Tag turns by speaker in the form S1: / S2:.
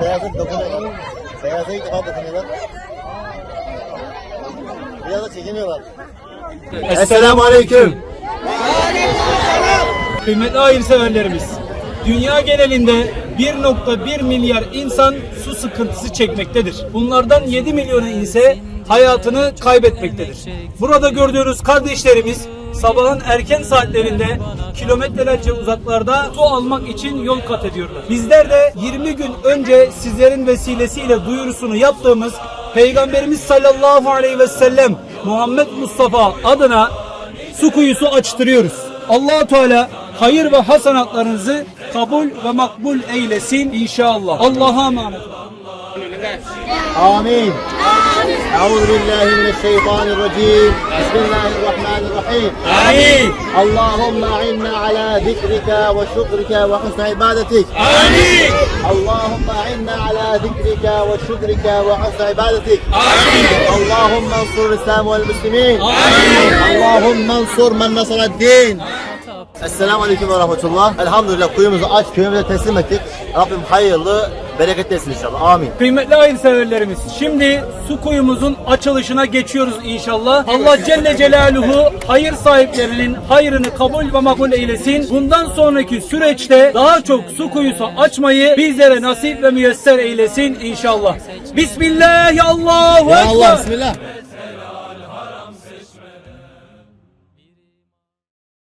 S1: Beyazı dokunuyorlar. Beyaza ilk defa dokunuyorlar. Biraz. Esselamu Aleyküm.
S2: Kıymetli hayırseverlerimiz, dünya genelinde 1.1 milyar insan su sıkıntısı çekmektedir. Bunlardan 7 milyonu ise hayatını kaybetmektedir. Burada gördüğünüz kardeşlerimiz sabahın erken saatlerinde kilometrelerce uzaklarda su almak için yol kat ediyorlar. Bizler de 20 gün önce sizlerin vesilesiyle duyurusunu yaptığımız Peygamberimiz sallallahu aleyhi ve sellem Muhammed Mustafa adına su kuyusu açtırıyoruz. allah Teala hayır ve hasenatlarınızı kabul ve makbul eylesin inşallah. Allah'a emanet olun.
S1: آمين أعوذ بالله من الشيطان الرجيم بسم الله الرحمن الرحيم
S2: Amin.
S1: اللهم أعنا على ذكرك وشكرك وحسن عبادتك
S2: Amin.
S1: اللهم أعنا على ذكرك وشكرك وحسن عبادتك
S2: Amin.
S1: اللهم انصر الإسلام والمسلمين
S2: Amin.
S1: اللهم انصر من نصر الدين Esselamu Aleyküm ve Rahmetullah. Elhamdülillah kuyumuzu aç, köyümüze teslim ettik. Rabbim hayırlı, bereketli etsin inşallah. Amin.
S2: Kıymetli hayırseverlerimiz şimdi su kuyumuzun açılışına geçiyoruz inşallah. Allah Celle Celaluhu hayır sahiplerinin hayrını kabul ve makbul eylesin. Bundan sonraki süreçte daha çok su kuyusu açmayı bizlere nasip ve müyesser eylesin inşallah. Bismillah Allahu
S1: Ya Allah,
S2: Ekber.
S1: Bismillah.